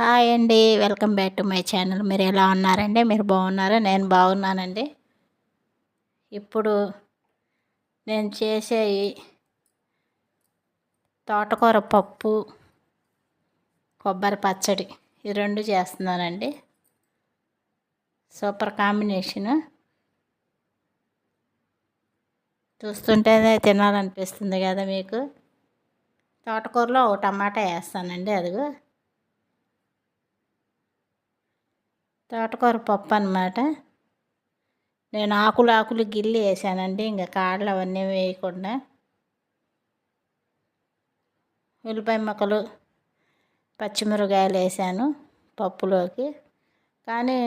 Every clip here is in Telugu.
హాయ్ అండి. Welcome back to my channel. మీరు ఎలా ఉన్నారండి? మీరు బాగున్నారా? నేను బాగున్నానండి. ఇప్పుడు నేను చేసే తోటకూర పప్పు కొబ్బరి పచ్చడి ఈ రెండు చేస్తున్నానండి. Super combination. చూస్తుంటేనే తినాలనిపిస్తుంది కదా మీకు. తోటకూరలో ఒక టమాటా వేస్తానండి అదిగో. తోటకూర పప్పు అనమాట నేను ఆకులు ఆకులు గిల్లి వేసానండి ఇంకా కాడలు అవన్నీ వేయకుండా. ఉల్లిపాయ ముక్కలు పచ్చిమిరకాయలు వేసాను పప్పులోకి. కానీ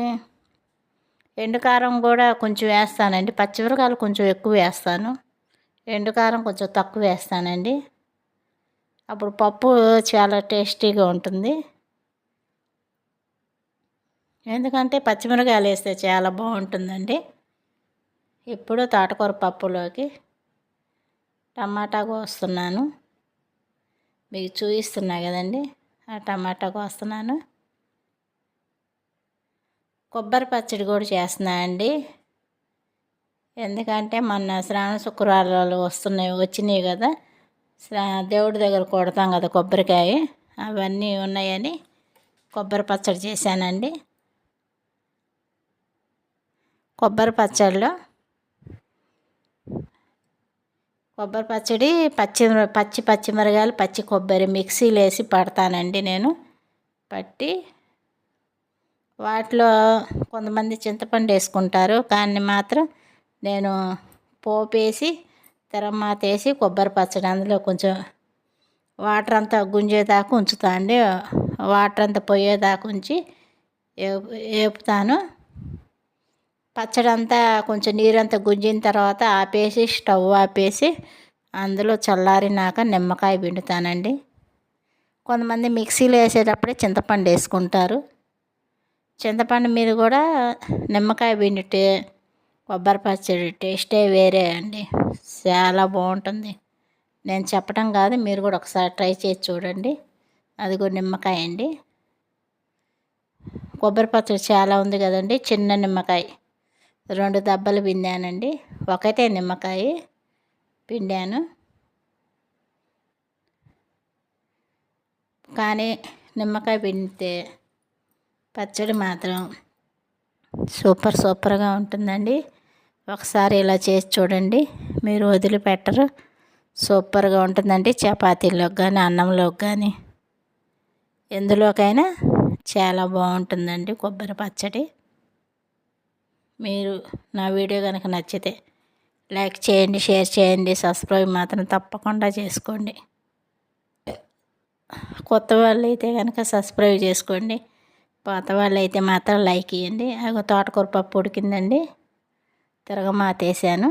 ఎండుకారం కూడా కొంచెం వేస్తానండి పచ్చిమిరకాయలు కొంచెం ఎక్కువ వేస్తాను. ఎండుకారం కొంచెం తక్కువ వేస్తానండి. అప్పుడు పప్పు చాలా టేస్టీగా ఉంటుంది. ఎందుకంటే పచ్చిమిరకాయలు వేస్తే చాలా బాగుంటుందండి. ఇప్పుడు తోటకూర పప్పులోకి టమాటా కోస్తున్నాను. మీకు చూపిస్తున్నా కదండి. ఆ టమాటా కోస్తున్నాను. కొబ్బరి పచ్చడి కూడా చేస్తున్నా అండి. ఎందుకంటే మొన్న శ్రావణ శుక్రవారాలు వస్తున్నాయి వచ్చినాయి కదా. దేవుడి దగ్గర కొడతాం కదా కొబ్బరికాయ. అవన్నీ ఉన్నాయని కొబ్బరి పచ్చడి చేశానండి. కొబ్బరి పచ్చడిలో కొబ్బరి పచ్చడి పచ్చి పచ్చి పచ్చిమిరకాయలు పచ్చి కొబ్బరి మిక్సీలో వేసి పడతానండి నేను. పట్టి వాటిలో కొంతమంది చింతపండు వేసుకుంటారు. కానీ మాత్రం నేను పోపేసి తెరమాత వేసి కొబ్బరి పచ్చడి అందులో కొంచెం వాటర్ అంతా గుంజేదాకా ఉంచుతా అండి. వాటర్ అంతా పోయేదాకా ఉంచి వేపుతాను పచ్చడి అంతా కొంచెం నీరంతా గుంజిన తర్వాత ఆపేసి స్టవ్ ఆపేసి అందులో చల్లారినాక నిమ్మకాయ పిండుతానండి. కొంతమంది మిక్సీలో వేసేటప్పుడే చింతపండు వేసుకుంటారు. చింతపండు మీద కూడా నిమ్మకాయ పిండితే కొబ్బరి పచ్చడి టేస్టే వేరే అండి. చాలా బాగుంటుంది. నేను చెప్పడం కాదు మీరు కూడా ఒకసారి ట్రై చేసి చూడండి. అది కూడా నిమ్మకాయ అండి. కొబ్బరి పచ్చడి చాలా ఉంది కదండి చిన్న నిమ్మకాయ. రెండు దెబ్బలు పిండానండి. ఒకటే నిమ్మకాయ పిండాను. కానీ నిమ్మకాయ పిండితే పచ్చడి మాత్రం సూపర్ సూపర్గా ఉంటుందండి. ఒకసారి ఇలా చేసి చూడండి. మీరు వదిలిపెట్టరు. సూపర్గా ఉంటుందండి చపాతీలోకి కానీ అన్నంలోకి కానీ ఎందులోకైనా చాలా బాగుంటుందండి కొబ్బరి పచ్చడి. మీరు నా వీడియో కనుక నచ్చితే లైక్ చేయండి షేర్ చేయండి సబ్స్క్రైబ్ మాత్రం తప్పకుండా చేసుకోండి. కొత్త వాళ్ళు అయితే కనుక సబ్స్క్రైబ్ చేసుకోండి. పాత వాళ్ళు అయితే మాత్రం లైక్ ఇవ్వండి అగో తోటకూర పప్పు ఉడికిందండి. తిరగమాతేసాను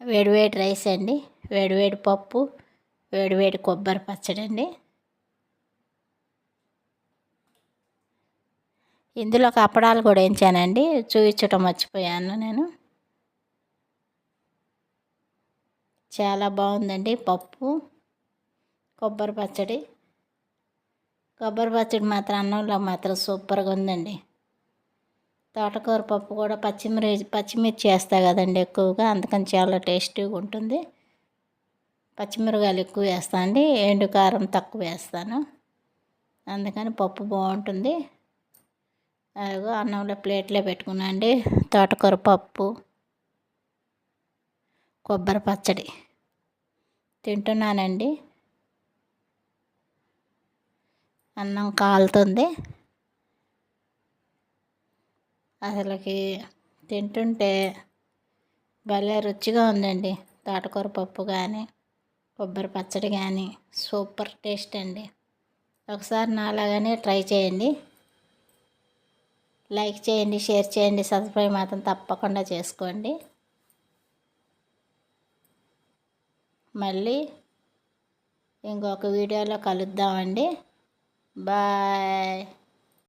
వేడివేడి రైస్ అండి. వేడివేడి పప్పు వేడివేడి కొబ్బరి పచ్చడి అండి ఇందులో అప్పడాలు కూడా వేయించానండి చూపించటం మర్చిపోయాను నేను. చాలా బాగుందండి పప్పు కొబ్బరి పచ్చడి. కొబ్బరి పచ్చడి మాత్రం అన్నంలో మాత్రం సూపర్గా ఉందండి. తోటకూర పప్పు కూడా పచ్చిమిర్చి పచ్చిమిర్చి వేస్తా కదండి ఎక్కువగా అందుకని చాలా టేస్టీగా ఉంటుంది. పచ్చిమిరకాయలు ఎక్కువ వేస్తాను అండి ఎండు కారం తక్కువ వేస్తాను. అందుకని పప్పు బాగుంటుంది. అలాగే అన్నంలో ప్లేట్లో పెట్టుకున్నాండి తోటకూర పప్పు కొబ్బరి పచ్చడి. తింటున్నానండి. అన్నం కాలుతుంది. అసలుకి తింటుంటే భలే రుచిగా ఉందండి. తోటకూర పప్పు కానీ కొబ్బరి పచ్చడి కానీ సూపర్ టేస్ట్ అండి. ఒకసారి నాలాగానే ట్రై చేయండి. లైక్ చేయండి షేర్ చేయండి సబ్స్క్రైబ్ మాత్రం తప్పకుండా చేసుకోండి. మళ్ళీ ఇంకొక వీడియోలో కలుద్దామండి. బాయ్.